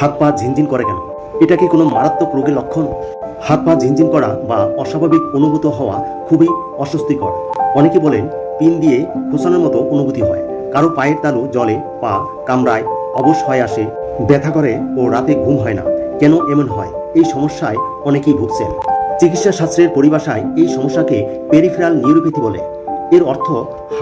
হাত পা ঝিনঝিন করে কেন? এটা কি কোনো মারাত্মক রোগের লক্ষণ? হাত পা ঝিনঝিন করা বা অস্বাভাবিক অনুভূত হওয়া খুবই অস্বস্তিকর। অনেকে বলেন, পিন দিয়ে খোসানোর মতো অনুভূতি হয়। কারও পায়ের তালু জলে পা কামড়ায়, অবশ হয়ে আসে, ব্যথা করে ও রাতে ঘুম হয় না। কেন এমন হয়? এই সমস্যায় অনেকেই ভুগছেন। চিকিৎসা শাস্ত্রের পরিভাষায় এই সমস্যাকে পেরিফেরাল নিউরোপ্যাথি বলে। এর অর্থ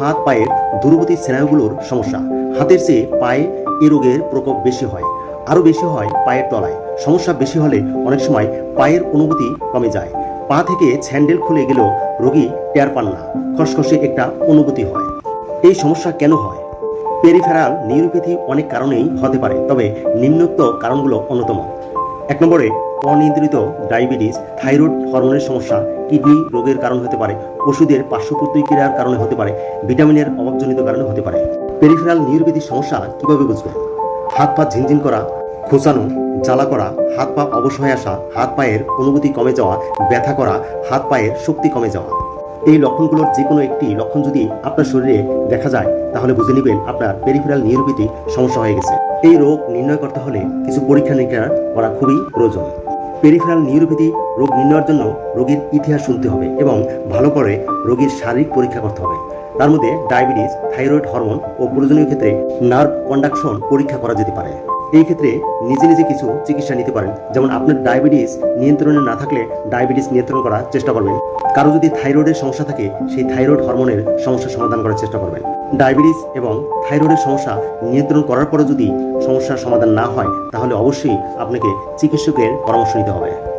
হাত পায়ের দূরবর্তী স্নায়ুগুলোর সমস্যা। হাতের চেয়ে পায়ে এ রোগের প্রকোপ বেশি হয়। আরও বেশি হয় পায়ের তলায়। সমস্যা বেশি হলে অনেক সময় পায়ের অনুভূতি কমে যায়। পা থেকে স্যান্ডেল খুলে গেলেও রোগী টের পান না। খসখসে একটা অনুভূতি হয়। এই সমস্যা কেন হয়? পেরিফেরাল নিউরোপ্যাথি অনেক কারণেই হতে পারে, তবে নিম্নোক্ত কারণগুলো অন্যতম। এক নম্বরে, অনিয়ন্ত্রিত ডায়াবেটিস, থাইরয়েড হরমোনের সমস্যা, কিডনি রোগের কারণ হতে পারে, ওষুধের পার্শ্ব প্রতিক্রিয়ার কারণে হতে পারে, ভিটামিনের অভাবজনিত কারণে হতে পারে। পেরিফেরাল নিউরোপ্যাথির সমস্যা কীভাবে বুঝবেন? হাত পা ঝিনঝিন করা, খোঁচানো, জ্বালা করা, হাত পা অবশ আসা, হাত পায়ের অনুভূতি কমে যাওয়া, ব্যথা করা, হাত পায়ের শক্তি কমে যাওয়া। এই লক্ষণগুলোর যে কোনো একটি লক্ষণ যদি আপনার শরীরে দেখা যায়, তাহলে বুঝে নেবেন আপনার পেরিফেরাল নিউরোপ্যাথি সমস্যা হয়ে গেছে। এই রোগ নির্ণয় করতে হলে কিছু পরীক্ষা নিরীক্ষা করা খুবই প্রয়োজন। পেরিফেরাল নিউরোপ্যাথি রোগ নির্ণয়ের জন্য রোগীর ইতিহাস শুনতে হবে এবং ভালো করে রোগীর শারীরিক পরীক্ষা করতে হবে। তার মধ্যে ডায়াবেটিস থাইরয়েড হরমোন ও প্রয়োজনীয় ক্ষেত্রে নার্ভ কন্ডাকশন পরীক্ষা করা যেতে পারে। এই ক্ষেত্রে নিজে নিজে কিছু চিকিৎসা নিতে পারেন। যেমন আপনার ডায়াবেটিস নিয়ন্ত্রণে না থাকলে ডায়াবেটিস নিয়ন্ত্রণ করার চেষ্টা করবেন। কারও যদি থাইরয়েডের সমস্যা থাকে, সেই থাইরয়েড হরমোনের সমস্যা সমাধান করার চেষ্টা করবেন। ডায়াবেটিস এবং থাইরয়েডের সমস্যা নিয়ন্ত্রণ করার পরে যদি সমস্যার সমাধান না হয়, তাহলে অবশ্যই আপনাকে চিকিৎসকের পরামর্শ নিতে হবে।